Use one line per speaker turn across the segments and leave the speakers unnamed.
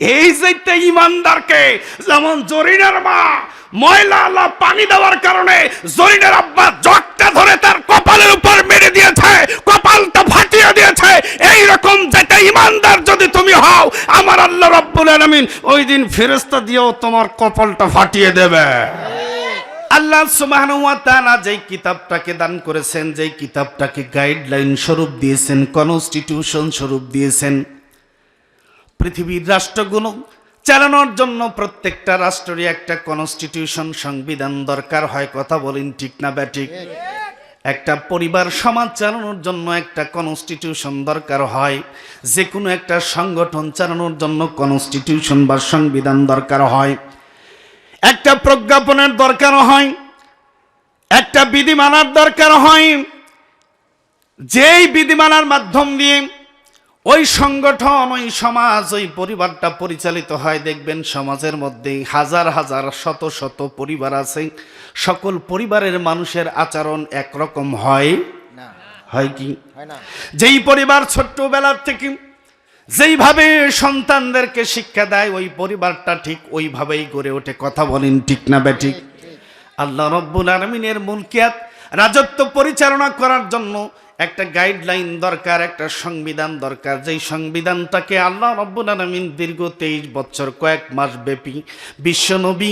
এই যে ইমানদারকে যেমন জরিনার মা ময়লা আল্লাহ পানি দেওয়ার কারণে জরিনার আব্বা জটটা ধরে তার কপালের উপর মেরে দিয়েছে, কপালটা ফাটিয়ে দিয়েছে। এই রকম যেটা ইমানদার যদি তুমি হও, আমার আল্লাহ রব্বুল আলামিন ওই দিন ফেরেশতা দিয়েও তোমার কপালটা ফাটিয়ে দেবে। আল্লাহ তাআলা যেই কিতাবটাকে দান করেছেন, যেই কিতাবটাকে গাইডলাইন স্বরূপ দিয়েছেন, কনস্টিটিউশন স্বরূপ দিয়েছেন পৃথিবীর রাষ্ট্রগুলো চালানোর জন্য প্রত্যেকটা রাষ্ট্রেরই একটা কনস্টিটিউশন সংবিধান দরকার হয়, কথা বলেন ঠিক না ব্যাটিক একটা পরিবার সমাজ চালানোর জন্য একটা কনস্টিটিউশন দরকার হয় যে কোনো একটা সংগঠন চালানোর জন্য কনস্টিটিউশন বা সংবিধান দরকার হয়। একটা প্রজ্ঞাপনের দরকার হয়, একটা বিধিমালার দরকার হয়, যেই বিধিমালার মাধ্যম দিয়ে ওই সংগঠন ওই সমাজ ওই পরিবারটা পরিচালিত হয়। দেখবেন সমাজের মধ্যে হাজার হাজার শত শত পরিবার আছে। সকল পরিবারের মানুষের আচরণ একরকম হয়? হয় কি?
হয়
যেই পরিবার ছোট্টবেলার থেকে যেইভাবে সন্তানদেরকে শিক্ষা দেয় ওই পরিবারটা ঠিক ওইভাবেই গড়ে ওঠে। কথা বলেন ঠিক না ব্যাঠিক আল্লাহ রব্বুল আলমিনের মুলকিয়াত রাজত্ব পরিচালনা করার জন্য একটা গাইডলাইন দরকার, একটা সংবিধান দরকার। যেই সংবিধানটাকে আল্লাহ রব্বুল আলমিন দীর্ঘ তেইশ বছর, কয়েক মাস ব্যাপী বিশ্বনবী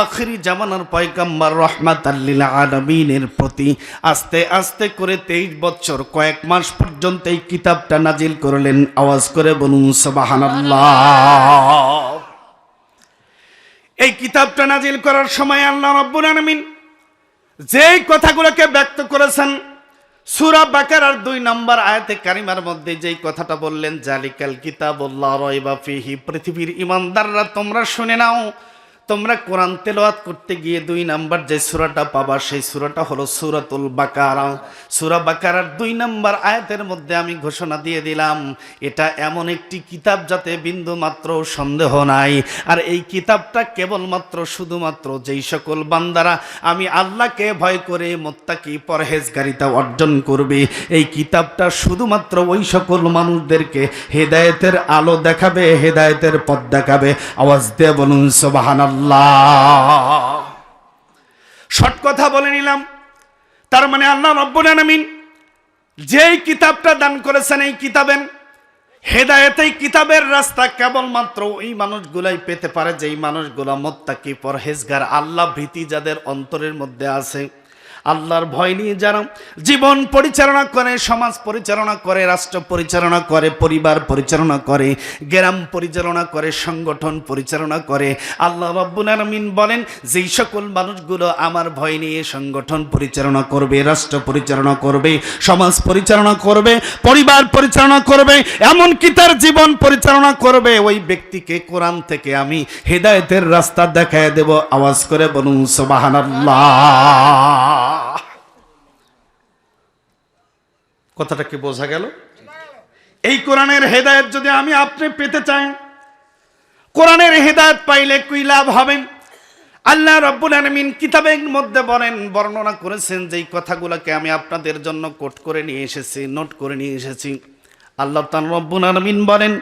আখরি জামানার পয়গাম্বার রহমাত আল্লিল আলমিনের প্রতি আস্তে আস্তে করে তেইশ বছর, কয়েক মাস পর্যন্ত এই কিতাবটা নাজিল করলেন। আওয়াজ করে বলুন, সবাহানাল্লাহ। এই কিতাবটা নাজিল করার সময় আল্লাহ রব্বুল আলমিন যেই কথাগুলোকে ব্যক্ত করেছেন সুরা বাকারার দুই নম্বর আয়াতে কারিমার মধ্যে যেই কথাটা বললেন, জালিকাল কিতাব রয়বা ফিহি পৃথিবীর ইমানদাররা তোমরা শুনে নাও। তোমরা কোরআন তেলাওয়াত করতে গিয়ে দুই নাম্বার যে সূরাটা পাবা, সেই সূরাটা হলো সূরাতুল বাকারা। সূরা বাকারার দুই নাম্বার আয়াতের মধ্যে আমি ঘোষণা দিয়ে দিলাম, এটা এমন একটি কিতাব যাতে বিন্দু মাত্র সন্দেহ নাই। আর এই কিতাবটা কেবলমাত্র শুধুমাত্র যেই সকল বান্দারা, আমি আল্লাহকে ভয় করে মোত্তাকি পরহেজগারিতা অর্জন করবে। এই কিতাবটা শুধুমাত্র ওই সকল মানুষদেরকে হেদায়েতের আলো দেখাবে, হেদায়েতের পথ দেখাবে। আওয়াজ দিয়ে বলুন সোবাহান শর্ট কথা বলে নিলাম। তার মানে আল্লাহ রব্বুল আলামিন যেই কিতাবটা দান করেছেন এই কিতাবেন হেদায়েত কিতাবের রাস্তা কেবলমাত্র ওই মানুষগুলাই পেতে পারে যেই মানুষগুলা মোত্তাকি পরহেজগার, আল্লাহ ভীতি যাদের অন্তরের মধ্যে আছে। আল্লাহর ভয় নিয়ে যারা জীবন পরিচালনা করে, সমাজ পরিচালনা করে, রাষ্ট্র পরিচালনা করে, পরিবার পরিচালনা করে, গ্রাম পরিচালনা করে, সংগঠন পরিচালনা করে, আল্লাহ রব্বুল আলমিন বলেন, যেই সকল মানুষগুলো আমার ভয় নিয়ে সংগঠন পরিচালনা করবে, রাষ্ট্র পরিচালনা করবে, সমাজ পরিচালনা করবে, পরিবার পরিচালনা করবে, এমনকি তার জীবন পরিচালনা করবে, ওই ব্যক্তিকে কোরআন থেকে আমি হেদায়েতের রাস্তা দেখায় দেব। আওয়াজ করে বলুন, সোবাহানাল্লাহ। কথাটা কি বোঝা গেল? এই কোরআনের হেদায়ত যদি আমি আপনি পেতে চাই, কোরআনের হেদায়ত পাইলে কুই লাভ হবেন আল্লাহ রব্বুল আলমিন কিতাবের মধ্যে বলেন, বর্ণনা করেছেন যেই কথাগুলোকে আমি আপনাদের জন্য কোট করে নিয়ে এসেছি, নোট করে নিয়ে এসেছি। আল্লাহ তাআলা রব্বুল আলামিন বলেন,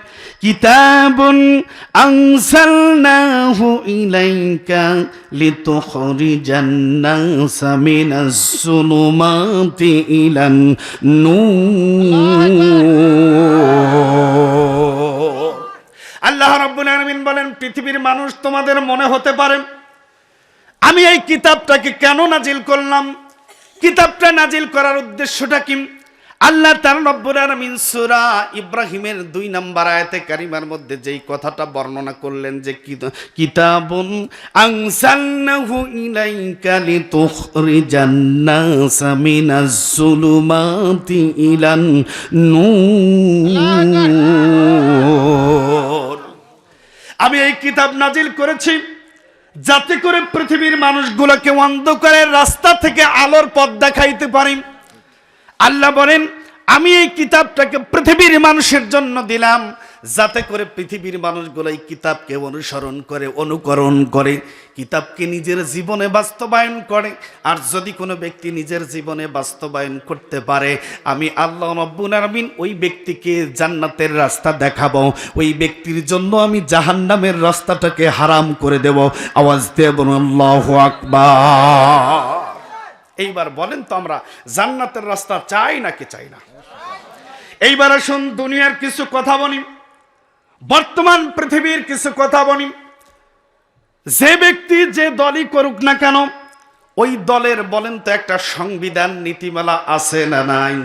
কিতাবুন আনসালনাহু ইলাইকা লিতুখরিজান নাসা মিনাস সুলুমাতি ইলান নূর। আল্লাহ রব্বুল আলামিন বলেন, পৃথিবীর মানুষ তোমাদের মনে হতে পারে, আমি এই কিতাবটাকে কেন নাজিল করলাম? কিতাবটা নাজিল করার উদ্দেশ্যটা কি? আল্লাহ তার রব্বুল আলামিন সূরা ইব্রাহিমের দুই নাম্বার আয়াতে কারিমার মধ্যে যেই কথাটা বর্ণনা করলেন যে কিতা- কিতাবুন আনসালনাহু ইলাইকা লিতুখরিজান নাসা মিনাজ যুলুমাতি ইলান নূর। আমি এই কিতাব নাজিল করেছি যাতে করে পৃথিবীর মানুষগুলোকে অন্ধকারের রাস্তা থেকে আলোর পথ দেখাইতে পারি। আল্লাহ বলেন, আমি এই কিতাবটাকে পৃথিবীর মানুষের জন্য দিলাম, যাতে করে পৃথিবীর মানুষগুলো এই কিতাবকে অনুসরণ করে, অনুকরণ করে, কিতাবকে নিজের জীবনে বাস্তবায়ন করে। আর যদি কোনো ব্যক্তি নিজের জীবনে বাস্তবায়ন করতে পারে, আমি আল্লাহ রব্বুল আলামিন ওই ব্যক্তিকে জান্নাতের রাস্তা দেখাবো। ওই ব্যক্তির জন্য আমি জাহান্নামের রাস্তাটাকে হারাম করে দেব। আওয়াজ দেব আল্লাহ আকবার। এইবার বলেন তো আমরা, জান্নাতের রাস্তা চাই নাকি চাই না? এইবার আসুন দুনিয়ার কিছু কথা বলি, বর্তমান পৃথিবীর কিছু কথা বলি। যে ব্যক্তি যে দলই করুক না কেন, ওই দলের বলেন তো একটা সংবিধান, নীতিমালা আছে না নাই?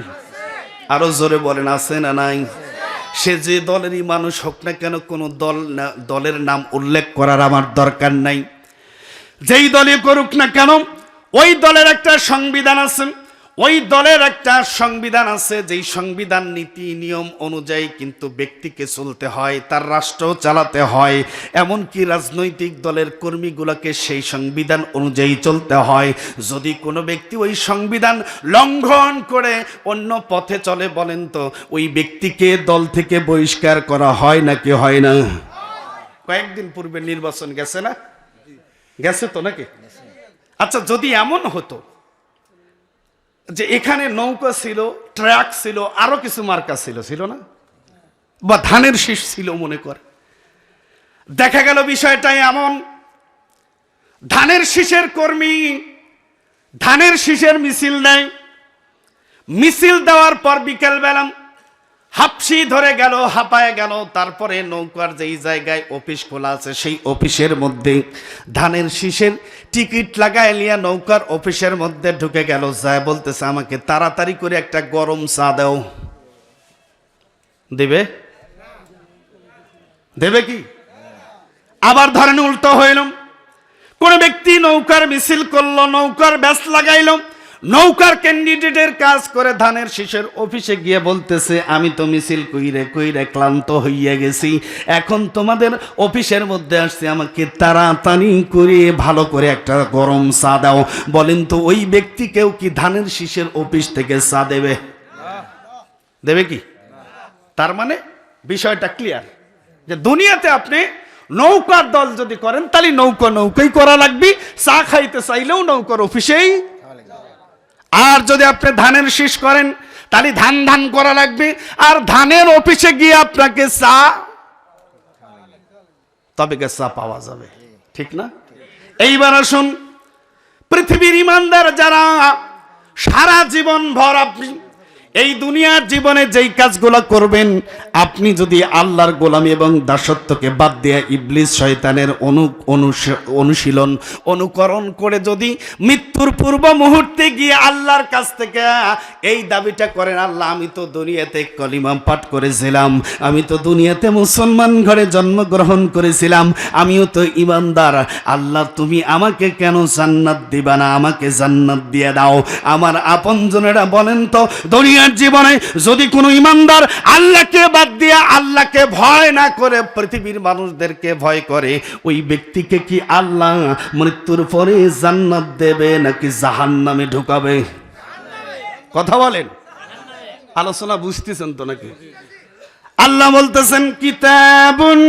আরও জোরে বলেন, আছে না নাই? সে যে দলেরই মানুষ হোক না কেন, কোনো দল দলের নাম উল্লেখ করার আমার দরকার নাই। যেই দলই করুক না কেন ওই দলের একটা সংবিধান আছে। ওই দলের একটা সংবিধান আছে, যেই সংবিধান নীতি, নিয়ম অনুযায়ী কিন্তু ব্যক্তিকে চলতে হয়, তার রাষ্ট্র চালাতে হয়। এমনকি রাজনৈতিক দলের কর্মীগুলোকে সেই সংবিধান অনুযায়ী চলতে হয়। যদি কোনো ব্যক্তি ওই সংবিধান লঙ্ঘন করে অন্য পথে চলে বলেন তো, ওই ব্যক্তিকে দল থেকে বহিষ্কার করা হয় নাকি হয় না? কয়েকদিন পূর্বে নির্বাচন গেছে না? গেছে তো নাকি? আচ্ছা যদি এমন হতো যে এখানে নৌকা ছিল, ট্রাক ছিল, আরও কিছু মার্কা ছিল ছিল না? বা ধানের শীষ ছিল, মনে কর। দেখা গেল বিষয়টা এমন, ধানের শীষের কর্মী, ধানের শীষের মিছিল নেয়। মিছিল দেওয়ার পর বিকেল বেলাম হাপসি ধরে গেল, হাঁপায় গেল, তারপরে নৌকার যেই জায়গায় অফিস খোলা আছে, সেই অফিসের মধ্যে ধানের শীষের টিকিট লাগায় লিয়া নৌকার অফিসের মধ্যে ঢুকে গেল। যায় বলতেছে, আমাকে তাড়াতাড়ি করে একটা গরম চা দাও। দেবে? দেবে কি? আবার ধরেন উল্টো হইলাম। কোন ব্যক্তি নৌকার মিছিল করল, নৌকার ব্যাস লাগাইলো নৌকার ক্যান্ডিডেটের কাজ করে ধানের শীষের অফিসে গিয়ে বলতেছে, আমি তো মিছিল কইরে কইরে ক্লান্ত হইয়া গেছি। এখন তোমাদের অফিসের মধ্যে আসছে, আমাকে তাড়াতাড়ি করে ভালো করে একটা গরম চা দাও। বলেন তো, ওই ব্যক্তিকেও কি ধানের শীষের অফিস থেকে চা দেবে? দেবে কি? তার মানে বিষয়টা ক্লিয়ার যে দুনিয়াতে আপনি নৌকার দল যদি করেন, তাহলে নৌকা নৌকাই করা লাগবে। চা খাইতে চাইলেও নৌকার অফিসেই আর যদি আপনি ধানের শীষ করেন, তাহলে ধান ধান করা লাগবে, আর ধানের অফিসে গিয়ে আপনাকে চা তবে চা পাওয়া যাবে। ঠিক না? এইবার আসুন, পৃথিবীর ইমানদার যারা, সারা জীবন ভর আপনি এই দুনিয়ার জীবনে যেই কাজগুলো করবেন, আপনি যদি আল্লাহর গোলামি এবং দাসত্বকে বাদ দিয়ে ইবলিস শয়তানের অনু অনুশীলন, অনুকরণ করে যদি মৃত্যুর পূর্ব মুহূর্তে গিয়ে আল্লাহর কাছ থেকে, এই দাবিটা করেন আল্লাহ, আমি তো দুনিয়াতে কলিমাম পাঠ করেছিলাম, আমি তো দুনিয়াতে মুসলমান ঘরে জন্মগ্রহণ করেছিলাম, আমিও তো ইমানদার, আল্লাহ তুমি আমাকে কেন জান্নাত দিবা না? আমাকে জান্নাত দিয়ে দাও। আমার আপনজনেরা বলেন তো দুনিয়ার জীবনে যদি কোনো ইমানদার আল্লাহকে বাদ দিয়ে আল্লাহকে ভয় না করে, পৃথিবীর মানুষদেরকে ভয় করে, ওই ব্যক্তিকে কি আল্লাহ মৃত্যুর পরে জান্নাত দেবে নাকি জাহান নামে ঢুকাবে? কথা বলেন। আলোচনা বুঝতেছেন তো নাকি? আল্লাহ বলতেছেন, কিতাবুন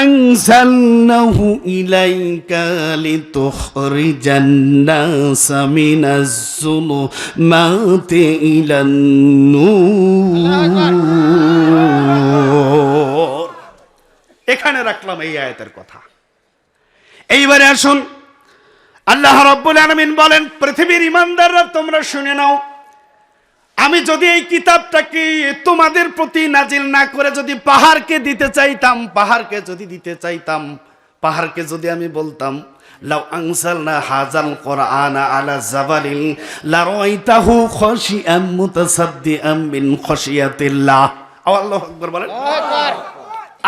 আনজালনাহু ইলাইকা লিতুখরিজান নাস মিনাজ যুলুমাতি ইলান নূর. এখানে রাখলাম এই আয়াতের কথা। এইবারে আসুন, আল্লাহ রাব্বুল আলামিন বলেন, পৃথিবীর ইমানদাররা তোমরা শুনে নাও আমি যদি এই কিতাবটাকে তোমাদের প্রতি নাজিল না করে যদি পাহাড়কে দিতে চাইতাম পাহাড়কে যদি দিতে চাইতাম পাহাড়কে যদি আমি বলতাম লাউ হাজাল কোরআন আলা জাবালিন লারাইতাহু খাশিআম মুতাসাদ্দিআম মিন খাশিয়াতিল্লাহ। আল্লাহু আকবার বলেন।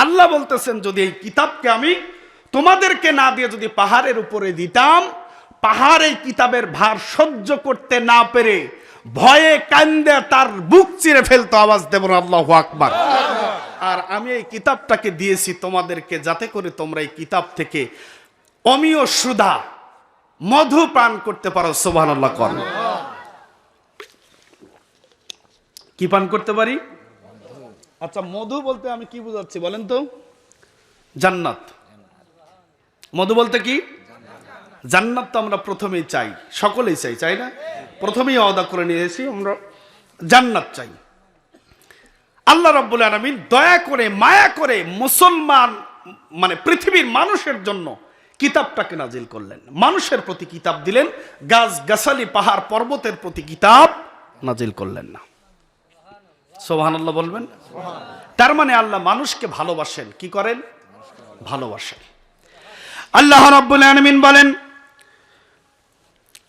আল্লাহ বলতেছেন যদি এই কিতাবকে আমি তোমাদেরকে না দিয়ে যদি পাহাড়ের উপরে দিতাম পাহাড় কিতাবের ভার সহ্য করতে না পেরে ভয়ে কান্দে তার বুক চিরে ফেলতো আওয়াজ দেব আল্লাহ আকবার। আর আমি এই কিতাবটাকে দিয়েছি তোমাদেরকে যাতে করে তোমরা এই কিতাব থেকে অমীয় সুধা, মধু পান করতে পারো সোভান আল্লাহ কর। কি পান করতে পারি? আচ্ছা মধু বলতে আমি কি বুঝাচ্ছি বলেন তো? জান্নাত। মধু বলতে কি? জান্নাত তো আমরা প্রথমেই চাই, সকলেই চাই চাই না? প্রথমেই অদা করে নিয়েছি আমরা জান্নাত চাই। আল্লাহ রাব্বুল আলামিন দয়া করে, মায়া করে মুসলমান মানে পৃথিবীর মানুষের জন্য কিতাবটাকে নাজিল করলেন। মানুষের প্রতি কিতাব দিলেন গাছ গাছালি পাহাড়, পর্বতের প্রতি কিতাব নাজিল করলেন না। সোহানাল্লাহ বলবেন? তার মানে আল্লাহ মানুষকে ভালোবাসেন, কি করেন? ভালোবাসেন। আল্লাহ রাব্বুল আলামিন বলেন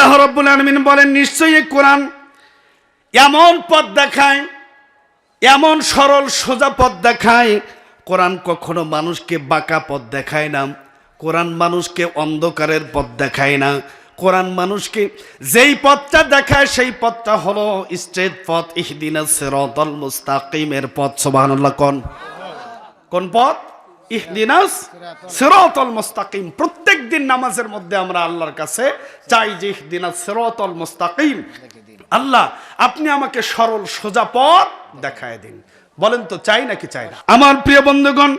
আল্লাহ রব্বুল আলমিন বলেন, নিশ্চয়ই কোরআন এমন পথ দেখায়, এমন সরল সোজা পথ দেখায়, কোরআন কখনো মানুষকে বাঁকা পথ দেখায় না, কোরআন মানুষকে অন্ধকারের পথ দেখায় না, কোরআন মানুষকে যেই পথটা দেখায় সেই পথটা হলো স্ট্রেট পথ ইহদিনা সিরাতাল মুস্তাকিমের পথ, সুবহানাল্লাহ, কোন? কোন পথ? ইহদিনাস সিরাতাল মুস্তাকিম। প্রত্যেকদিন নামাজের মধ্যে আমরা আল্লাহর কাছে চাই যে ইহদিনাস সিরাতাল মুস্তাকিম। আল্লাহ, আপনি আমাকে সরল, সোজা পথ দেখায় দিন। বলেন তো, চাই নাকি চাই না? আমার প্রিয় বন্ধুগণ,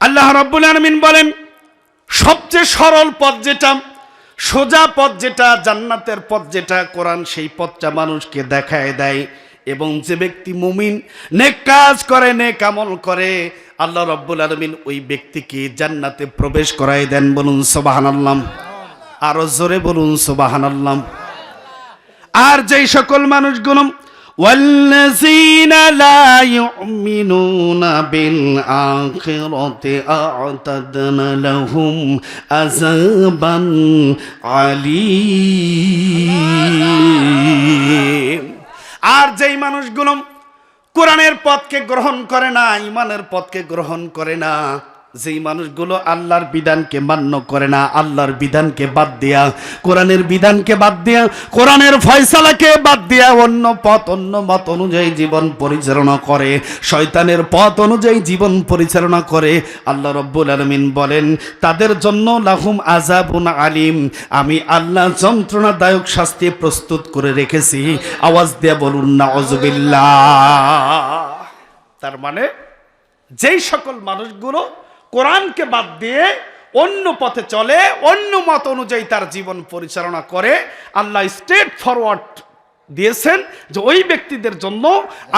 আল্লাহ রাব্বুল আলামিন বলেন, সবচেয়ে সরল পথ যেটা, সোজা পথ যেটা, জান্নাতের পথ যেটা, কোরআন সেই পথটা মানুষকে দেখায় দেয়। এবং যে ব্যক্তি মুমিন, নেক কাজ করে, নেক আমল করে আল্লাহ রব্বুল আলমিন ওই ব্যক্তিকে জান্নাতে প্রবেশ করাই দেন বলুন সোবাহান আল্লাম আরো জোরে বলুন সোবাহান আল্লাম আর যেই সকল মানুষগুলো والذين لا يؤمنون بالآخرة أعتدنا لهم عذابا عليم আর যেই মানুষগুলো কোরআনের পথকে গ্রহণ করে না ইমানের পথকে গ্রহণ করে না। যেই মানুষগুলো আল্লাহর বিধানকে মান্য করে না, আল্লাহর বিধানকে বাদ দিয়া, কোরআনের বিধানকে বাদ দিয়া, কোরআনের ফয়সালাকে বাদ দিয়া অন্য পথ, অন্য মত অনুযায়ী জীবন পরিচালনা করে, শয়তানের পথ অনুযায়ী জীবন পরিচালনা করে, আল্লাহ রব্বুল আলমিন বলেন, তাদের জন্য লাহুম আজাবুন আলিম, আমি আল্লাহ যন্ত্রণাদায়ক শাস্তি প্রস্তুত করে রেখেছি। আওয়াজ দিয়ে বলুন না অজবিল্লা তার মানে যেই সকল মানুষগুলো কোরআনকে বাদ দিয়ে অন্য পথে চলে, অন্য মত অনুযায়ী তার জীবন পরিচালনা করে। আল্লাহ স্টেট ফরওয়ার্ড দিয়েছেন যে ওই ব্যক্তিদের জন্য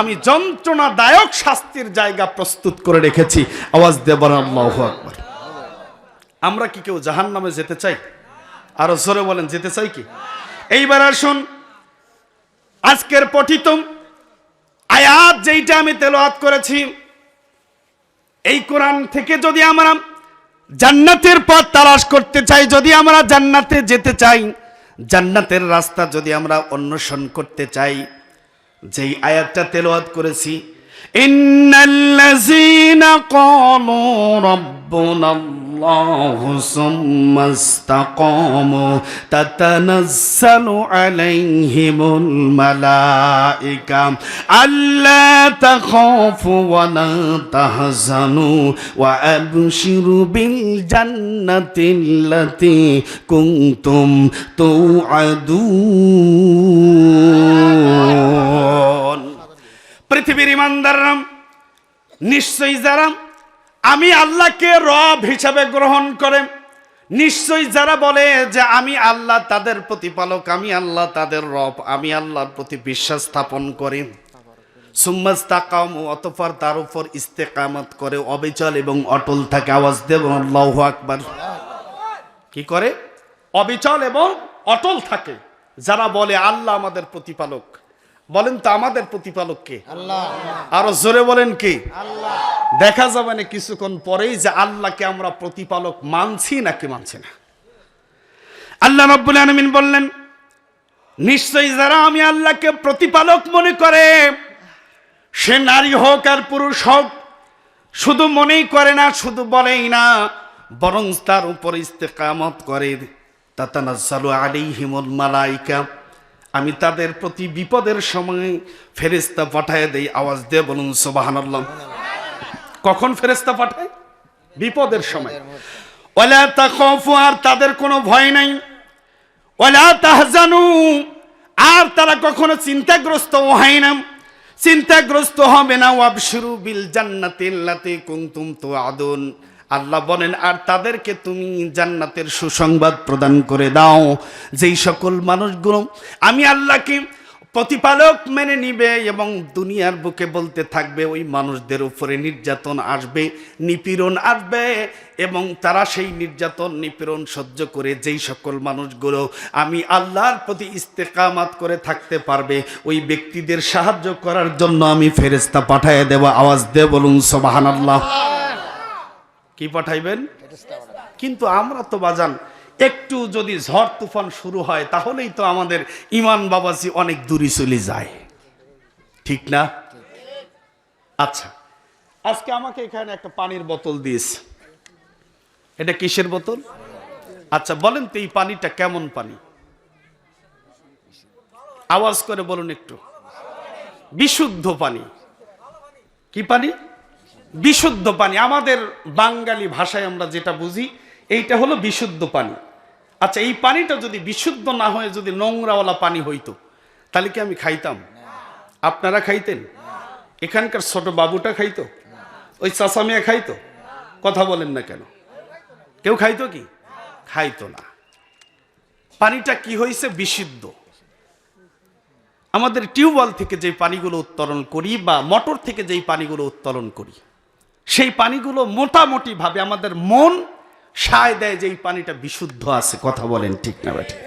আমি যন্ত্রণাদায়ক শাস্তির জায়গা প্রস্তুত করে রেখেছি। আওয়াজ আকবর। আমরা কি কেউ জাহান নামে যেতে চাই? আরও জোরে বলেন, যেতে চাই কি? এইবার আসুন, আজকের পঠিত আয়াত যেইটা আমি তেলাওয়াত করেছি এই কোরআন থেকে যদি আমরা জান্নাতের পথ তালাশ করতে চাই, যদি আমরা জান্নাতে যেতে চাই, জান্নাতের রাস্তা যদি আমরা অন্বেষণ করতে চাই, যেই আয়াতটা তেলোয়াত করেছি, ইন্নাল্লাযীনা ক্বালু রাব্বুনা ইসতাকামু তাতানাজ্জালু আলাইহিমুল মালাইকা আল্লা তাখাফু ওয়া লা তাহজানু ওয়া আবশিরু বিল জান্নাতিল্লাতী কুনতুম তুআদুন পৃথিবীর ইমানদাররাম, নিশ্চয়ই যারা আমি আল্লাহকে রব হিসাবে গ্রহণ করে। নিশ্চয়ই যারা বলে যে আমি আল্লাহ তাদের প্রতিপালক, আমি আল্লাহ তাদের রব, আমি আল্লাহর প্রতি বিশ্বাস স্থাপন করি। সুম্মাজ তাকাম অতপর তার উপর ইস্তেকামত করে, অবিচল এবং অটল থাকে। আওয়াজ দেব আল্লাহ আকবার। কি করে? অবিচল এবং অটল থাকে। যারা বলে, আল্লাহ আমাদের প্রতিপালক। বলেন তো আমাদের প্রতিপালক কে? আরও জোরে বলেন কি? আল্লাহ। দেখা যাবে না কিছুক্ষণ পরেই যে আল্লাহকে আমরা প্রতিপালক মানছি নাকি মানছি না। আল্লাহ রব্বুল আলমিন বললেন নিশ্চয়ই যারা আমি আল্লাহকে প্রতিপালক মনে করে সে নারী হোক আর পুরুষ হোক শুধু মনেই করে না শুধু বলেই না বরং তার উপর ইস্তেকামত করে। তাতানাজ্জালু আলাইহিমুল মালাইকা আমি তাদের প্রতি বিপদের সময় ফেরেস্তা পাঠায় দেই, আওয়াজ দিয়ে বলুন, সুবহানাল্লাহ। কখন ফেরেস্তা পাঠায়? বিপদের সময়। ওয়ালা তাখাফু, আর তাদের কোনো ভয় নাই। ওয়ালা তাহজানু, আর তারা কখনো চিন্তাগ্রস্ত হয় না। চিন্তাগ্রস্ত হবে না, ওয়াবশুরু বিল জান্নাতি আল্লাতি কুনতুম তুআদুন। আল্লাহ বলেন, আর তাদেরকে তুমি জান্নাতের সুসংবাদ প্রদান করে দাও। যেই সকল মানুষগুলো, আমি আল্লাহকে প্রতিপালক মেনে নিবে এবং দুনিয়ার বুকে বলতে থাকবে, ওই মানুষদের উপরে নির্যাতন আসবে, নিপীড়ন আসবে এবং তারা সেই নির্যাতন, নিপীড়ন সহ্য করে যেই সকল মানুষগুলো, আমি আল্লাহর প্রতি ইস্তেকামাত করে থাকতে পারবে, ওই ব্যক্তিদের সাহায্য করার জন্য আমি ফেরেস্তা পাঠায় দেব, আওয়াজ দে বলুন সোবাহান আল্লাহ কি পাঠাইবেন? কিন্তু আমরা তো বাজান একটু যদি ঝড় তুফান শুরু হয় তাহলেই তো আমাদের ইমান বাবাজি অনেক দূরে চলে যায়। ঠিক না? আচ্ছা আজকে আমাকে এখানে একটা পানির বোতল দিস। এটা কিসের বোতল? আচ্ছা বলেন তো এই পানিটা কেমন পানি? আওয়াজ করে বলুন একটু। বিশুদ্ধ পানি। কি পানি? বিশুদ্ধ পানি। আমাদের বাঙালি ভাষায় আমরা যেটা বুঝি, এইটা হলো বিশুদ্ধ পানি। আচ্ছা এই পানিটা যদি বিশুদ্ধ না হয়ে যদি নোংরাওয়ালা পানি হইতো, তাহলে কি আমি খাইতাম? আপনারা খাইতেন? এখানকার ছোট বাবুটা খাইতো? ওই চাষামিয়া খাইতো? কথা বলেন না কেন? কেউ খাইতো কি? খাইতো না। পানিটা কি হয়েছে বিশুদ্ধ। আমাদের টিউবওয়েল থেকে যে পানিগুলো উত্তোলন করি বা মোটর থেকে যেই পানিগুলো উত্তোলন করি সেই পানিগুলো মোটামুটি ভাবে আমাদের মন সায় দেয় যে এই পানিটা বিশুদ্ধ আছে, কথা বলেন ঠিক না বেঠে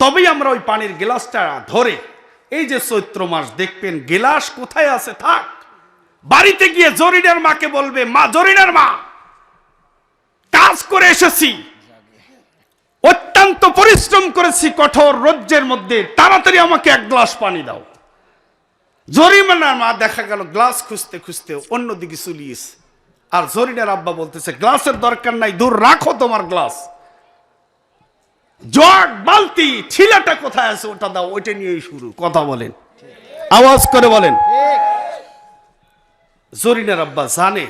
তবেই আমরা ওই পানির গ্লাসটা ধরে, এই যে চৈত্র মাস, দেখবেন গেলাস কোথায় আছে থাক। বাড়িতে গিয়ে জরিনার মাকে বলবে, মা, জরিনার মা, কাজ করে এসেছি। অত্যন্ত পরিশ্রম করেছি কঠোর রজ্জের মধ্যে, তাড়াতাড়ি আমাকে এক গ্লাস পানি দাও। জরিমানার মা দেখা গেল, গ্লাস খুঁজতে খুঁজতে অন্যদিকে চলিয়েছে আর জরিনার আব্বা বলতেছে, গ্লাসের দরকার নাই, দূর রাখো তোমার গ্লাস। জগ, বালতি, ছিলাটা কোথায় আছে ওটা দাও, ওইটা নিয়েই শুরু। কথা বলেন। আওয়াজ করে বলেন। জরিনার আব্বা জানে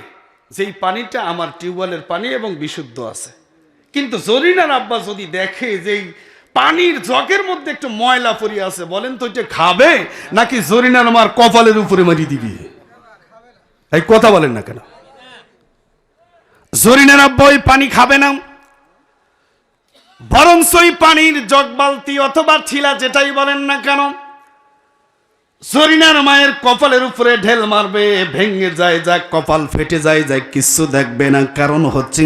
যে এই পানিটা আমার টিউবওয়েলের পানি এবং বিশুদ্ধ আছে। কিন্তু জরিনার আব্বা যদি দেখে যে পানির জগের মধ্যে একটু ময়লা পরি আছে, বলেন তো এটা খাবে নাকি জরিনার আমার কপালের উপরে মারি দিবি? এই কথা বলেন না কেন? জরিনার ওই পানি খাবে না। বরঞ্চ পানির জগ বালতি অথবা ছিলা যেটাই বলেন না কেন, জরিনার মায়ের কপালের উপরে ঢেল মারবে, ভেঙে যায় যাক কপাল ফেটে যায় যায়, কিচ্ছু দেখবে না। কারণ হচ্ছে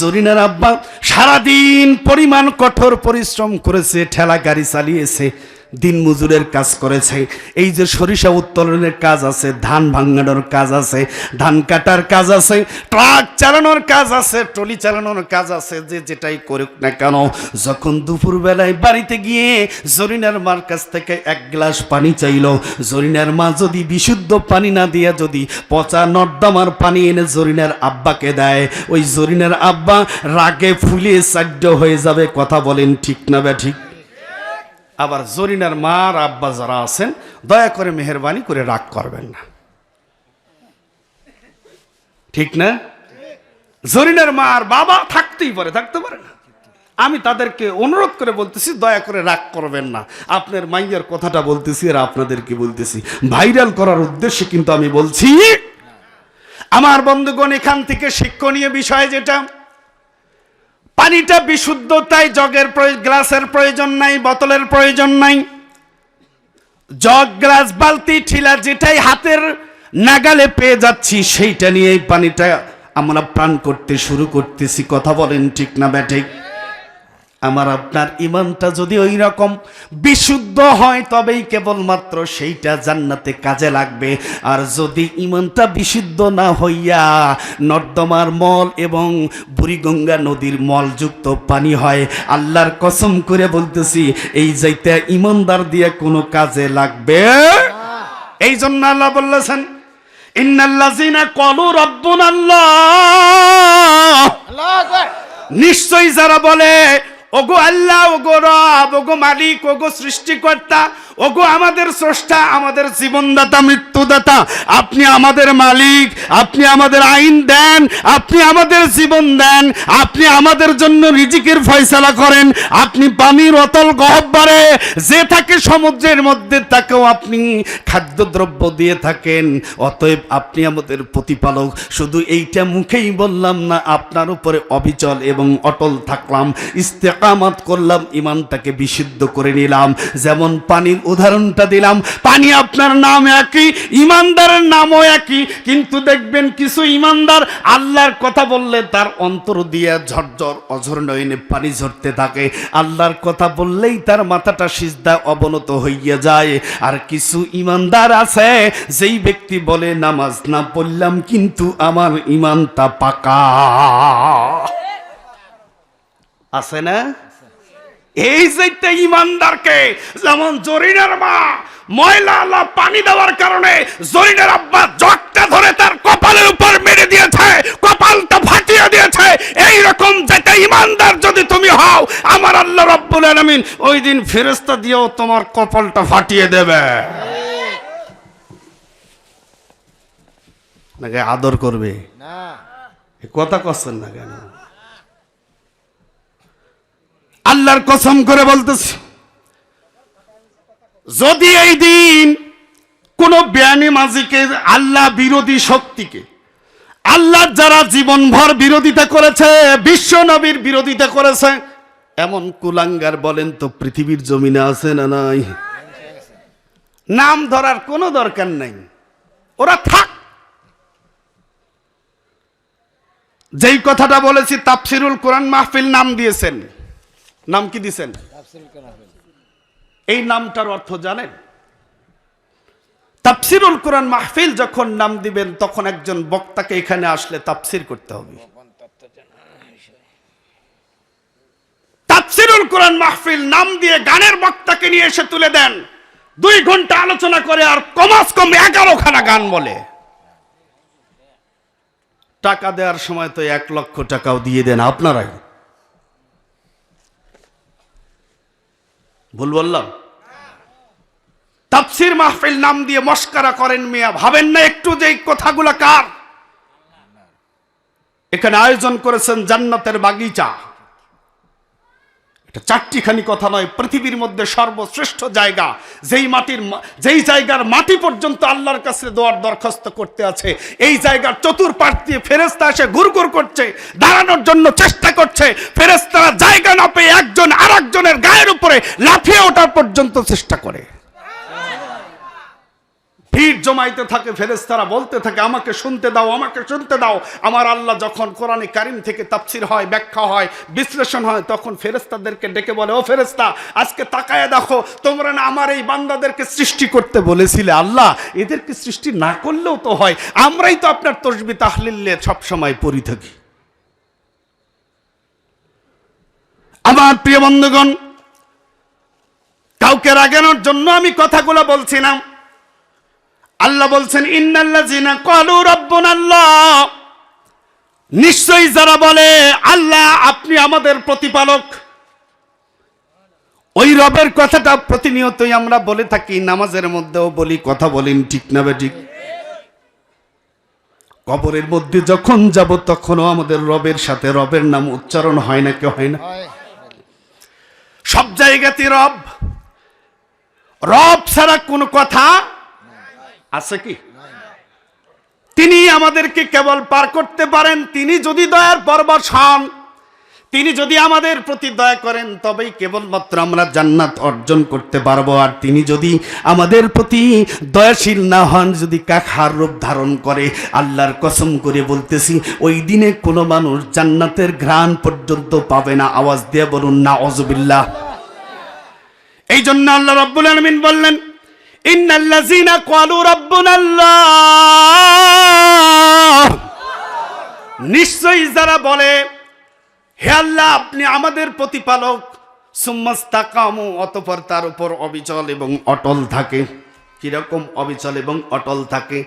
জরিনার আব্বা সারাদিন পরিমাণ কঠোর পরিশ্রম করেছে, ঠেলা গাড়ি চালিয়েছে। দিন মজুরের কাজ করেছে। এই যে সরিষা উত্তোলনের কাজ আছে, ধান ভাঙানোর কাজ আছে, ধান কাটার কাজ আছে, ট্রাক চালানোর কাজ আছে, ট্রলি চালানোর কাজ আছে, যে যেটাই করুক না কেন, যখন দুপুরবেলায় বাড়িতে গিয়ে জরিনার মার কাছ থেকে এক গ্লাস পানি চাইল, জরিনার মা যদি বিশুদ্ধ পানি না দিয়ে যদি পচা নর্দমার পানি এনে জরিনার আব্বাকে দেয়, ওই জরিনার আব্বা রাগে ফুলিয়ে সাড্য হয়ে যাবে, কথা বলেন ঠিক না ব্যা ঠিক? আবার জরিনার মা আর আব্বা যারা আছেন, দয়া করে মেহরবানি করে রাগ করবেন না। ঠিক না? জরিনার মা আর বাবা থাকতেই পারে, থাকতে পারে না। আমি তাদেরকে অনুরোধ করে বলতেছি, দয়া করে রাগ করবেন না। আপনার মাইয়ার কথাটা বলতেছি আর আপনাদেরকে বলতেছি। ভাইরাল করার উদ্দেশ্যে কিন্তু আমি বলছি, আমার বন্ধুগণ, এখান থেকে শিক্ষণীয় বিষয় যেটা পানিটা বিশুদ্ধ, তাই জগের গ্লাসের প্রয়োজন নাই, বোতলের প্রয়োজন নাই। জগ, গ্লাস, বালতি, ঠিলা যেটাই হাতের নাগালে পেয়ে যাচ্ছি, সেইটা নিয়েই পানিটা আমরা প্রাণ করতে শুরু করতেছি। কথা বলেন ঠিক না ব্যাঠিক আমার আপনার ইমানটা যদি ওই রকম বিশুদ্ধ হয় তবেই কেবলমাত্র সেইটা জান্নাতে কাজে লাগবে। আর যদি ইমানটা বিশুদ্ধ না হইয়া নর্দমার মল এবং বুড়িগঙ্গা নদীর মলযুক্ত পানি হয় আল্লাহর কসম করে বলতেছি এই যাইতে ইমানদার দিয়ে কোনো কাজে লাগবে? এই জন্য আল্লাহ বললেছেন ইন্নাল্লাযিনা ক্বালু রাব্বুনাল্লাহ।
আল্লাহু
নিশ্চয়ই যারা বলে ওগো আল্লাহ ওগো রব ওগো মালিক ওগো সৃষ্টিকর্তা ওগো, আমাদের স্রষ্টা, আমাদের জীবনদাতা, মৃত্যুদাতা, আপনি আমাদের মালিক, আপনি আমাদের আইন দেন, আপনি আমাদের জীবন দেন, আপনি আমাদের জন্য রিজিকের ফয়সালা করেন, আপনি পানির অতল গহব্বারে যে থাকে সমুদ্রের মধ্যে, তাকেও আপনি খাদ্যদ্রব্য দিয়ে থাকেন। অতএব আপনি আমাদের প্রতিপালক। শুধু এইটা মুখেই বললাম না, আপনার উপরে অবিচল এবং অটল থাকলাম। ইস্তেকামাত করলাম ইমানটাকে বিশুদ্ধ করে নিলাম। যেমন পানির উদাহরণটা দিলাম। পানি আপনার নাম একই, ইমানদারের নামও একই, কিন্তু দেখবেন কিছু ইমানদার আল্লাহর কথা বললে তার অন্তর দিয়ে ঝরঝর, অঝর নয়নে পানি ঝরতে থাকে। আল্লাহর কথা বললেই তার মাথাটা সিজদা অবনত হইয়া যায়। আর কিছু ইমানদার আছে, যেই ব্যক্তি বলে, নামাজ না পড়লাম কিন্তু আমার ইমানটা পাকা। আছে না? এই যেটা ইমানদারকে যেমন জরিনার মা ময়লা আল্লাহ পানি দেওয়ার কারণে জরিনার আব্বা জগটা ধরে তার কপালের উপর মেরে দিয়েছে কপালটা ফাটিয়ে দিয়েছে। এই রকম যেটা ইমানদার যদি তুমি হও আমার আল্লাহ রব্বুল আলামিন ওই দিন ফেরেশতা দিয়েও তোমার কপালটা ফাটিয়ে দেবে। নাকি আদর করবে?
না।
কথা কছেন না কেন? আল্লাহর কসম করে বলতেছি, যদি এই দিন কোন ব্যানি মাঝিকে, আল্লাহ বিরোধী শক্তিকে, আল্লাহ যারা জীবনভর বিরোধিতা করেছে, বিশ্ব নবীর বিরোধিতা করেছে, এমন কুলাঙ্গার বলেন তো পৃথিবীর জমিনে আছে না নাই? নাম ধরার কোনো দরকার নাই। ওরা থাক। যেই কথাটা বলেছি, তাফসিরুল কোরআন মাহফিল নাম দিয়েছেন। নাম কি
কানাফিল
এই নামটার অর্থ জানেন? তাফসিরুল কোরআন মাহফিল যখন নাম দিবেন তখন একজন বক্তাকে এখানে আসলে তাফসির করতে হবে। তাফসিরুল কোরআন মাহফিল নাম দিয়ে গানের বক্তাকে নিয়ে এসে তুলে দেন। দুই ঘণ্টা আলোচনা করে আর কমাস কম এগারো খানা গান বলে। টাকা দেওয়ার সময় তো এক লক্ষ টাকাও দিয়ে দেন আপনারাই। ভুল বললাম? তাফসির মাহফিল নাম দিয়ে মস্কারা করেন মিয়া, ভাবেন না একটু যে কথাগুলো কার? এখানে আয়োজন করেছেন জান্নাতের বাগিচা। চারটিখানি কথা নয়, পৃথিবীর মধ্যে সর্বশ্রেষ্ঠ জায়গা। যেই মাটির যেই জায়গার মাটি পর্যন্ত আল্লাহর কাছে দোয়ার দরখাস্ত করতে আছে, এই জায়গার চতুর্পাশ দিয়ে ফেরেস্তা এসে ঘুরঘুর করছে, দাঁড়ানোর জন্য চেষ্টা করছে। ফেরেস্তারা জায়গা না পেয়ে একজন আর একজনের গায়ের উপরে লাফিয়ে ওঠার পর্যন্ত চেষ্টা করে। ভিড় জমাইতে থাকে ফেরেস্তারা বলতে থাকে, আমাকে শুনতে দাও, আমাকে শুনতে দাও। আমার আল্লাহ যখন কোরআনে কারিম থেকে তাফসির হয়, ব্যাখ্যা হয়, বিশ্লেষণ হয়, তখন ফেরেস্তাদেরকে ডেকে বলে, ও ফেরেস্তা আজকে তাকায় দেখো, তোমরা না আমার এই বান্দাদেরকে সৃষ্টি করতে বলেছিলে? আল্লাহ, এদেরকে সৃষ্টি না করলেও তো হয়। আমরাই তো আপনার তসবি তাহলিল্লে সবসময় পড়ি থাকি। আমার প্রিয় বন্ধুগণ, কাউকে রাগানোর জন্য আমি কথাগুলো বলছিলাম। আল্লাহ বলছেন, ইন্নাল্লাযিনা ক্বালু রাব্বুনাল্লাহ। নিশ্চয়ই যারা বলে, আল্লাহ, আপনি আমাদের প্রতিপালক। ওই রবের কথাটা প্রতিনিয়তই আমরা বলে থাকি, নামাজের মধ্যেও বলি, কথা বলেন ঠিক না বে ঠিক? কবরের মধ্যে যখন যাব, তখনও আমাদের রবের সাথে রবের নাম উচ্চারণ হয় না কি হয় না? সব জায়গাতে রব। রব ছাড়া কোনো কথা আছে কি? তিনি আমাদেরকে কেবল পার করতে পারেন, তিনি যদি দয়ার পরবশ হন তিনি যদি আমাদের প্রতি দয়া করেন, তবেই কেবলমাত্র আমরা জান্নাত অর্জন করতে পারব। আর তিনি যদি আমাদের প্রতি দয়াশীল না হন, যদি কাখার রূপ ধারণ করে, আল্লাহর কসম করে বলতেছি, ওই দিনে কোনো মানুষ জান্নাতের ঘ্রাণ পর্যন্ত পাবে না। আওয়াজ দিয়ে বলুন না অজবিল্লাহ এই জন্য আল্লাহ রব্বুল আলমিন বললেন নিশ্চয়ই যারা বলে, হে আল্লাহ, আপনি আমাদের প্রতিপালক। সুম্মাস্তাকামু অতপর তার উপর অবিচল এবং অটল থাকে। কীরকম অবিচল এবং অটল থাকে?